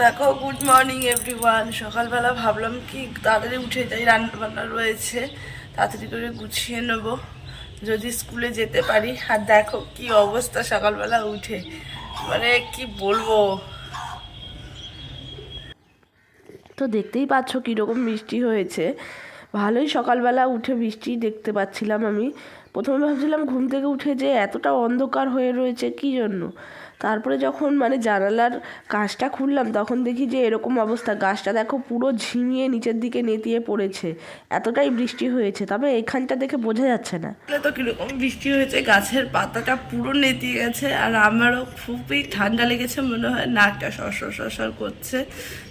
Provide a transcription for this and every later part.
দেখো good morning everyone সকালবেলা ভাবলাম কি তাড়াতাড়ি উঠে যাই রান্না বান্না রয়েছে। তাড়াতাড়ি করে গুছিয়ে নেব, যদি স্কুলে যেতে পারি। আর দেখো কি অবস্থা সকালবেলা উঠে। মানে কি বলব? তো দেখতেই পাচ্ছ কীরকম বৃষ্টি হয়েছে। ভালোই সকালবেলা উঠে বৃষ্টি দেখতে পাচ্ছিলাম আমি। প্রথমে ভাবছিলাম ঘুম থেকে উঠে যে এতটা অন্ধকার হয়ে রয়েছে, কী জন্য? তারপরে যখন মানে জানালার কাঁচটা খুললাম, তখন দেখি যে এরকম অবস্থা। গাছটা দেখো পুরো ঝিমিয়ে নিচের দিকে নেতিয়ে পড়েছে। এতটাই বৃষ্টি হয়েছে, তবে এখানটা দেখে বোঝা যাচ্ছে না। তো কীরকম বৃষ্টি হয়েছে, গাছের পাতাটা পুরো নেতিয়ে গেছে, আর আমারও খুবই ঠান্ডা লেগেছে, মনে হয় নাকটা সরসর সরসর করছে।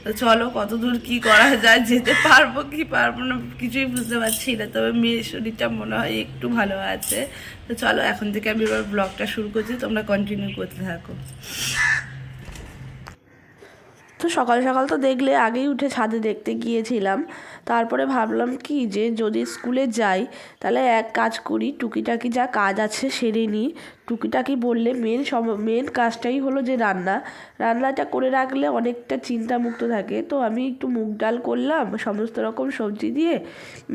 তো চলো, কতদূর কি করা যায়, যেতে পারব কি পারব না, কিছুই বুঝতে পারছি না। তবে মেয়ের শরীরটা মনে হয় একটু ভালো আছে। তো চলো, এখন থেকে আমি এবার ব্লগটা শুরু করছি, তোমরা কন্টিনিউ করতে থাকো। তো সকাল সকাল তো দেখলে, আগেই উঠে ছাদে দেখতে গিয়েছিলাম। তারপরে ভাবলাম কি যে, যদি স্কুলে যাই, তাহলে এক কাজ করি, টুকিটাকি যা কাজ আছে সেরে নিই। টুকিটাকি বললে মেন সম মেন কাজটাই হলো যে রান্না। রান্নাটা করে রাখলে অনেকটা চিন্তামুক্ত থাকে। তো আমি একটু মুগ ডাল করলাম, সমস্ত রকম সবজি দিয়ে,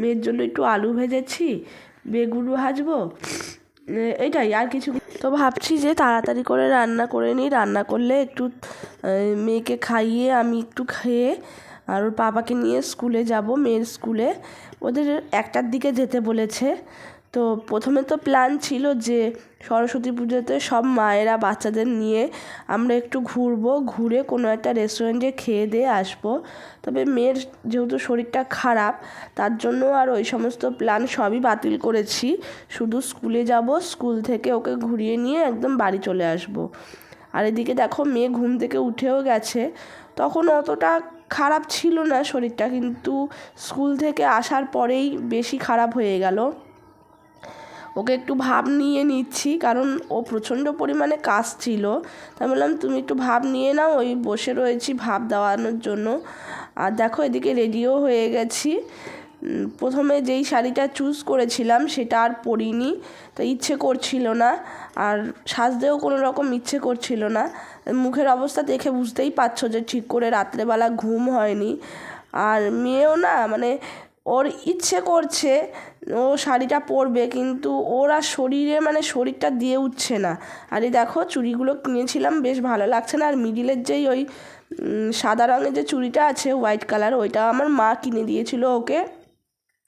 মেয়ের জন্য একটু আলু ভেজেছি বেগুন ভাজবো এটাই আর কিছু তো ভাবছি যে তাড়াতাড়ি করে রান্না করে নিই। রান্না করলে একটু মেয়েকে খাইয়ে আমি একটু খেয়ে আর ওর বাবাকে নিয়ে স্কুলে যাব, মেয়ের স্কুলে। ওদের একটার দিকে যেতে বলেছে। তো প্রথমে তো প্ল্যান ছিল যে সরস্বতী পুজোতে সব মায়েরা বাচ্চাদের নিয়ে আমরা একটু ঘুরবো, ঘুরে কোনো একটা রেস্টুরেন্টে খেয়ে দিয়ে আসব। তবে মেয়ের যেহেতু শরীরটা খারাপ, তার জন্য আর ওই সমস্ত প্ল্যান সবই বাতিল করেছি। শুধু স্কুলে যাব স্কুল থেকে ওকে ঘুরিয়ে নিয়ে একদম বাড়ি চলে আসব। আর এদিকে দেখো মেয়ে ঘুম থেকে উঠেও গেছে। তখন অতটা খারাপ ছিল না শরীরটা, কিন্তু স্কুল থেকে আসার পরেই বেশি খারাপ হয়ে গেল। ওকে একটু ভাব নিয়ে নিচ্ছি, কারণ ও প্রচণ্ড পরিমাণে কাশছিল। তাই বললাম, তুমি একটু ভাব নিয়ে নাও, ওই বসে রয়েছি ভাব দেওয়ানোর জন্য। আর দেখো, এদিকে রেডিও হয়ে গেছি। প্রথমে যেই শাড়িটা চুজ করেছিলাম, সেটা আর পরিনি, তো ইচ্ছে করছিল না। আর সাজতেও কোনো রকম ইচ্ছে করছিল না। মুখের অবস্থা দেখে বুঝতেই পারছ যে ঠিক করে রাত্রেবেলা ঘুম হয়নি। আর মেয়েও না মানে ওর ইচ্ছে করছে, ও শাড়িটা পরবে, কিন্তু ওর আর শরীরে মানে শরীরটা দিয়ে উঠছে না। আর এই দেখো, চুড়িগুলো কিনেছিলাম, বেশ ভালো লাগছে না। আর মিডিলের যেই ওই সাদা রঙের যে চুড়িটা আছে হোয়াইট কালার ওইটা আমার মা কিনে দিয়েছিল ওকে।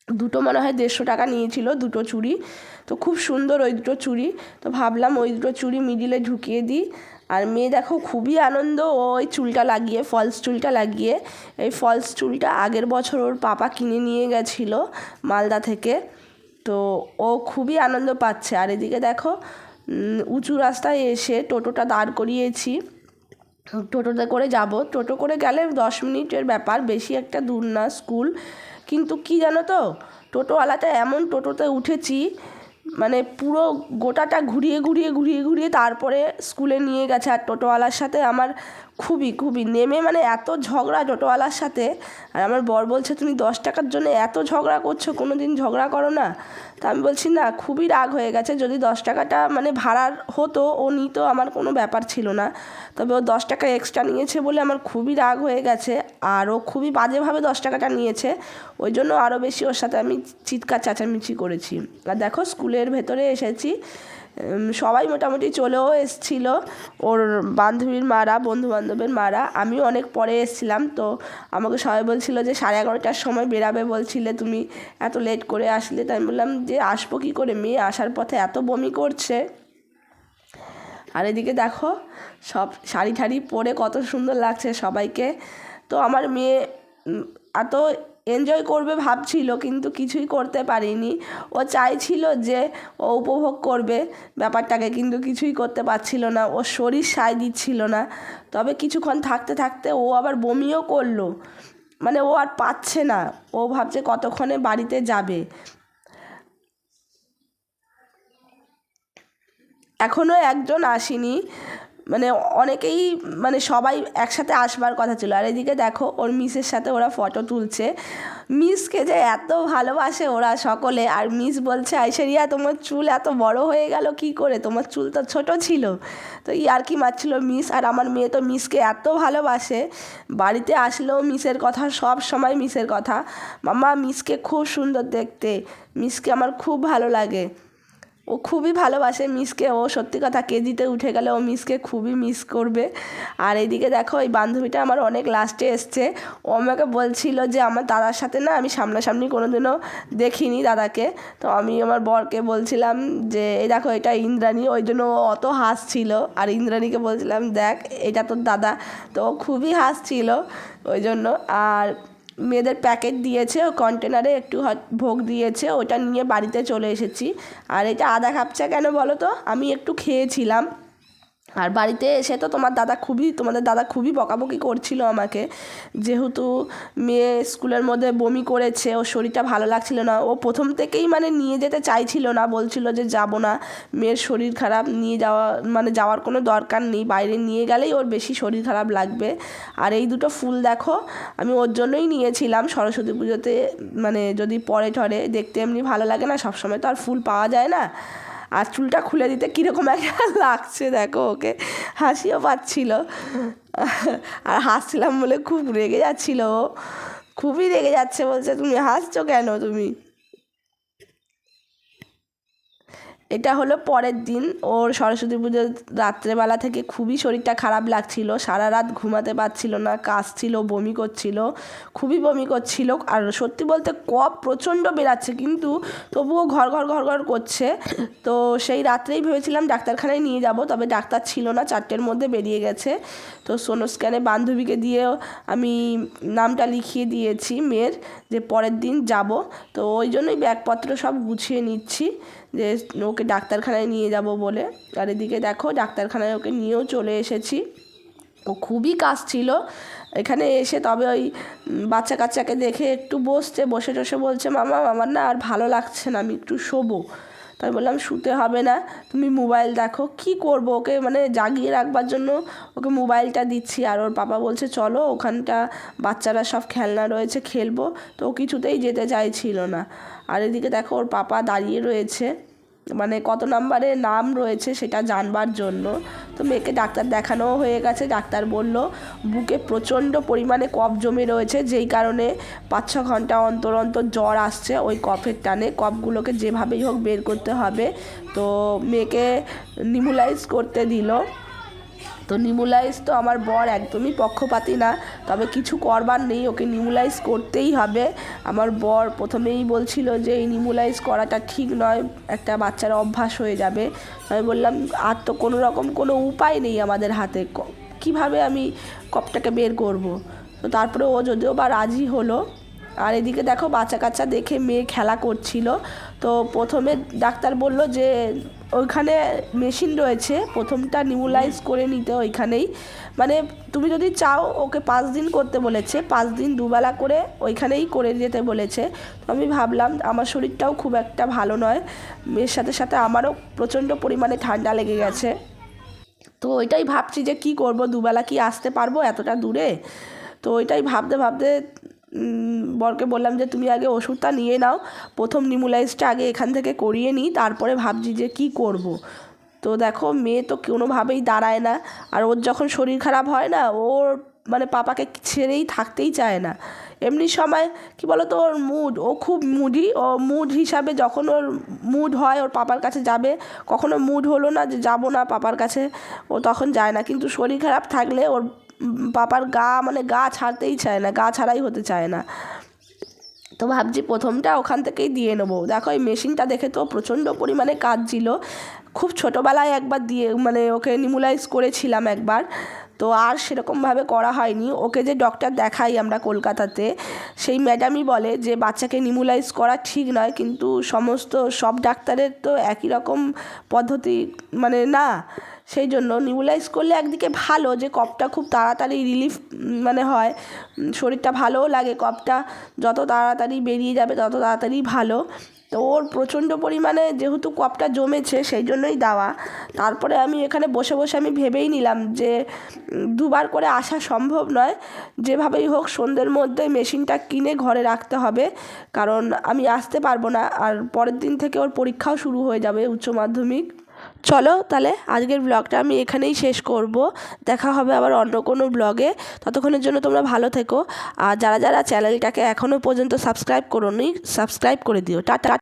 দুটো মনে হয় দেড়শো টাকা নিয়েছিল দুটো চুড়ি। তো খুব সুন্দর ওই দুটো চুড়ি। তো ভাবলাম ওই দুটো চুড়ি মিডিলে ঢুকিয়ে দিই। আর মেয়ে দেখো খুবই আনন্দ ওই চুলটা লাগিয়ে ফলস চুলটা লাগিয়ে, এই ফলস চুলটা আগের বছর ওর পাপা কিনে নিয়ে গেছিল মালদা থেকে। তো ও খুবই আনন্দ পাচ্ছে। আর এদিকে দেখো উঁচু রাস্তায় এসে টোটোটা দাঁড় করিয়েছি। টোটোতে করে যাব। টোটো করে গেলে দশ মিনিটের ব্যাপার, বেশি একটা দূর না স্কুল। কিন্তু কি জানো তো, টোটোওয়ালাটা এমন টোটোতে উঠেছি মানে পুরো গোটাটা ঘুরিয়ে ঘুরিয়ে ঘুরিয়ে ঘুরিয়ে তারপরে স্কুলে নিয়ে গেছে আর টোটোওয়ালার সাথে। আমার খুবই খুবই। নেমে মানে এত ঝগড়া টোটোওয়ালার সাথে, আর আমার বর বলছে, তুমি দশ টাকার জন্য এত ঝগড়া করছ কোনো দিন ঝগড়া করো না? তা আমি বলছি, না, খুবই রাগ হয়ে গেছে। যদি দশ টাকাটা মানে ভাড়ার হতো, ও নিত, আমার কোনো ব্যাপার ছিল না। তবে ও দশ টাকা এক্সট্রা নিয়েছে বলে আমার খুবই রাগ হয়ে গেছে, আর ও খুবই বাজেভাবে দশ টাকাটা নিয়েছে। ওই জন্য আরও বেশি ওর সাথে আমি চিৎকার, চেঁচামেচি করেছি। আর দেখো, স্কুলের ভেতরে এসেছি। সবাই মোটামুটি চলেও এসছিল। ওর বান্ধবীর মারা বন্ধু বান্ধবের মারা। আমি অনেক পরে এসছিলাম, তো আমাকে সবাই বলছিল যে সাড়ে এগারোটার সময় বেরাবে বলছিলে, তুমি এত লেট করে আসলে। তাই আমি বললাম যে, আসব কী করে? মেয়ে আসার পথে এত বমি করছে। আর এদিকে দেখো, সব শাড়ি ঠাড়ি পরে কত সুন্দর লাগছে সবাইকে। তো আমার মেয়ে এত এনজয় করবে ভাবছিল, কিন্তু কিছুই করতে পারিনি। ও চাইছিল যে ও উপভোগ করবে ব্যাপারটাকে, কিন্তু কিছুই করতে পারছিল না। ওর শরীর সায় দিচ্ছিল না। তবে কিছুক্ষণ থাকতে থাকতে ও আবার বমিও করল। মানে ও আর পাচ্ছে না। ও ভাবছে কতক্ষণে বাড়িতে যাবে। এখনও একজন আসেনি। মানে অনেকেই মানে সবাই একসাথে আসবার কথা ছিল। আর এদিকে দেখো, ওর মিসের সাথে ওরা ফটো তুলছে। মিসকে যে এত ভালোবাসে ওরা সকলে। আর মিস বলছে, আইসারিয়া, তোমার চুল এত বড় হয়ে গেল, কি করে? তোমার চুল তো ছোট ছিল। তো ইয়ার কি মারছিল মিস, আর আমার মেয়ে তো মিসকে এত ভালোবাসে। বাড়িতে আসলেও মিসের কথা, সব সময় মিসের কথা। মামা মিসকে খুব সুন্দর দেখতে। মিসকে আমার খুব ভালো লাগে। ও খুবই ভালোবাসে মিসকে। ও সত্যি কথা, কেজিতে উঠে গেলে ও মিসকে খুবই মিস করবে। আর এইদিকে দেখো, এই বান্ধবীটা আমার অনেক লাস্টে এসছে। ও আমাকে বলছিল যে, আমার দাদার সাথে না আমি সামনাসামনি কোনো দিনও দেখিনি দাদাকে। তো আমি আমার বরকে বলছিলাম যে, এই দেখো, এটা ইন্দ্রাণী। ওই জন্য ও অত হাসছিল। আর ইন্দ্রাণীকে বলছিলাম, দেখ, এটা তোর দাদা। তো ও খুবই হাসছিল। ওই জন্য আর মেয়েদের প্যাকেট দিয়েছে, ও কন্টেনারে একটু ভোগ দিয়েছে, ওটা নিয়ে বাড়িতে চলে এসেছি। আর এটা আধা খাপছা কেন বলো তো? আমি একটু খেয়েছিলাম। আর বাড়িতে এসে তো তোমার দাদা খুবই, তোমাদের দাদা খুবই বকাবকি করছিল আমাকে। যেহেতু মেয়ে স্কুলের মধ্যে বমি করেছে, ওর শরীরটা ভালো লাগছিল না। ও প্রথম থেকেই মানে নিয়ে যেতে চাইছিল না, বলছিল যে যাব না। মেয়ের শরীর খারাপ, নিয়ে যাওয়া মানে যাওয়ার কোনো দরকার নেই। বাইরে নিয়ে গেলেই ওর বেশি শরীর খারাপ লাগবে। আর এই দুটো ফুল দেখো, আমি ওর জন্যই নিয়েছিলাম সরস্বতী পুজোতে। মানে যদি পরে ঠরে দেখতে এমনি ভালো লাগে না, সবসময় তো আর ফুল পাওয়া যায় না। আর চুলটা খুলে দিতে কীরকম একটা লাগছে, দেখো ওকে। হাসিও পাচ্ছিল। আর হাসছিলাম বলে খুব রেগে যাচ্ছিল ও। খুবই রেগে যাচ্ছে বলছে, তুমি হাসছো কেন তুমি? এটা হলো পরের দিন। ওর সরস্বতী পুজোর রাত্রেবেলা থেকে খুবই শরীরটা খারাপ লাগছিল। সারা রাত ঘুমাতে পারছিল না, কাশছিল, বমি করছিল, খুবই বমি করছিল। আর সত্যি বলতে কফ প্রচণ্ড বেরাচ্ছে কিন্তু তবুও ঘর ঘর ঘর ঘর করছে। তো সেই রাত্রেই ভেবেছিলাম ডাক্তারখানায় নিয়ে যাব, তবে ডাক্তার ছিল না, চারটের মধ্যে বেরিয়ে গেছে। তো সোনো স্ক্যানে বান্ধবীকে দিয়েও আমি নামটা লিখিয়ে দিয়েছি মেয়ের যে পরের দিন যাব। তো ওই জন্যই ব্যাগপত্র সব গুছিয়ে নিচ্ছি। যে ওকে ডাক্তারখানায় নিয়ে যাব বলে। আর এদিকে দেখো, ডাক্তারখানায় ওকে নিয়েও চলে এসেছি। ও খুবই কাজ ছিল। এখানে এসে তবে ওই বাচ্চা কাচ্চাকে দেখে একটু বসছে বসে টসে বলছে, মামা, আমার না আর ভালো লাগছে না, আমি একটু শোবো। তাই বললাম, শুতে হবে না, তুমি মোবাইল দেখো। কি করব ওকে? মানে জাগিয়ে রাখবার জন্য ওকে মোবাইলটা দিচ্ছি। আর ওর পাপা বলছে, চলো, ওখানটা বাচ্চারা সব খেলনা রয়েছে, খেলব। তো ও কিছুতেই যেতে চাইছিল না। আর এদিকে দেখো, ওর পাপা দাঁড়িয়ে রয়েছে। মানে কত নাম্বারে নাম রয়েছে সেটা জানবার জন্য। তো মেয়েকে ডাক্তার দেখানোও হয়ে গেছে, ডাক্তার বলল, বুকে প্রচণ্ড পরিমাণে কফ জমে রয়েছে, যেই কারণে পাঁচ ছ ঘণ্টা অন্তর অন্তর জ্বর আসছে ওই কফের টানে। কফগুলোকে যেভাবেই হোক বের করতে হবে। তো মেয়েকে নিমুলাইজ করতে দিল। তো নিমুলাইজ তো আমার বর একদমই পক্ষপাতি না, তবে কিছু করবার নেই, ওকে নিমুলাইজ করতেই হবে। আমার বর প্রথমেই বলছিল যে, এই নিমুলাইজ করাটা ঠিক নয়, একটা বাচ্চার অভ্যাস হয়ে যাবে। আমি বললাম, আর তো কোনো রকম কোনো উপায় নেই আমাদের হাতে কীভাবে আমি কপটাকে বের করব? তো তারপরে ও যদিও বা রাজি হলো আর এদিকে দেখো বাচ্চা কাচ্চা দেখে মেয়ে খেলা করছিল। তো প্রথমে ডাক্তার বলল যে, ওইখানে মেশিন রয়েছে, প্রথমটা নিউলাইজ করে নিতে ওইখানেই। মানে তুমি যদি চাও ওকে পাঁচ দিন করতে বলেছে, পাঁচ দিন দুবেলা করে ওইখানেই করে যেতে বলেছে। তো আমি ভাবলাম, আমার শরীরটাও খুব একটা ভালো নয়। মেয়ের সাথে সাথে আমারও প্রচণ্ড পরিমাণে ঠান্ডা লেগে গেছে। তো ওইটাই ভাবছি যে কি করব, দুবেলা কি আসতে পারব এতটা দূরে? তো ওইটাই ভাবতে ভাবতে বরকে বললাম যে, তুমি আগে ওষুধটা নিয়ে নাও। প্রথম নিমুলাইজটা আগে এখান থেকে করিয়ে নিই, তারপরে ভাবছি যে কি করব। তো দেখো, মেয়ে তো কোনোভাবেই দাঁড়ায় না। আর ওর যখন শরীর খারাপ হয় না, ওর মানে পাপাকে ছেড়েই থাকতেই চায় না। এমনি সময় কি বলো তো ওর মুড ও খুব মুডি ও মুড হিসাবে যখন ওর মুড হয়, ওর পাপার কাছে যাবে, কখনো মুড হলো না যে, যাব না পাপার কাছে। ও তখন যায় না। কিন্তু শরীর খারাপ থাকলে ওর পাপার গা মানে গা ছাড়তেই চায় না, গা ছাড়াই হতে চায় না। তো ভাবছি প্রথমটা ওখান থেকেই দিয়ে নেব। দেখো, এই মেশিনটা দেখে তো প্রচণ্ড পরিমাণে কাজ ছিল খুব ছোটোবেলায় একবার দিয়ে মানে ওকে নিমুলাইজ করেছিলাম একবার। তো আর সেরকমভাবে করা হয়নি। ওকে যে ডক্টর দেখাই আমরা কলকাতাতে, সেই ম্যাডামই বলে যে বাচ্চাকে নিমুলাইজ করা ঠিক নয়, কিন্তু সমস্ত সব ডাক্তারের তো একই রকম পদ্ধতি মানে না সেই জন্য নিউলাইজ করলে একদিকে ভালো যে কফটা খুব তাড়াতাড়ি রিলিফ মানে হয় শরীরটা ভালোও লাগে কফটা যত তাড়াতাড়ি বেরিয়ে যাবে তত তাড়াতাড়ি ভালো। তো ওর প্রচণ্ড পরিমাণে যেহেতু কপটা জমেছে সেই জন্যই দেওয়া। তারপরে আমি এখানে বসে বসে আমি ভেবেই নিলাম যে দুবার করে আসা সম্ভব নয়। যেভাবেই হোক সন্ধ্যের মধ্যে মেশিনটা কিনে ঘরে রাখতে হবে, কারণ আমি আসতে পারব না। আর পরের দিন থেকে ওর পরীক্ষাও শুরু হয়ে যাবে উচ্চ মাধ্যমিক। চলো তাহলে আজকের ব্লগটা আমি এখানেই শেষ করব। দেখা হবে আবার অন্য কোনো ব্লগে ততক্ষণের জন্য তোমরা ভালো থেকো। আর যারা যারা চ্যানেলটাকে এখনও পর্যন্ত সাবস্ক্রাইব করোনি সাবস্ক্রাইব করে দিও। টাটা।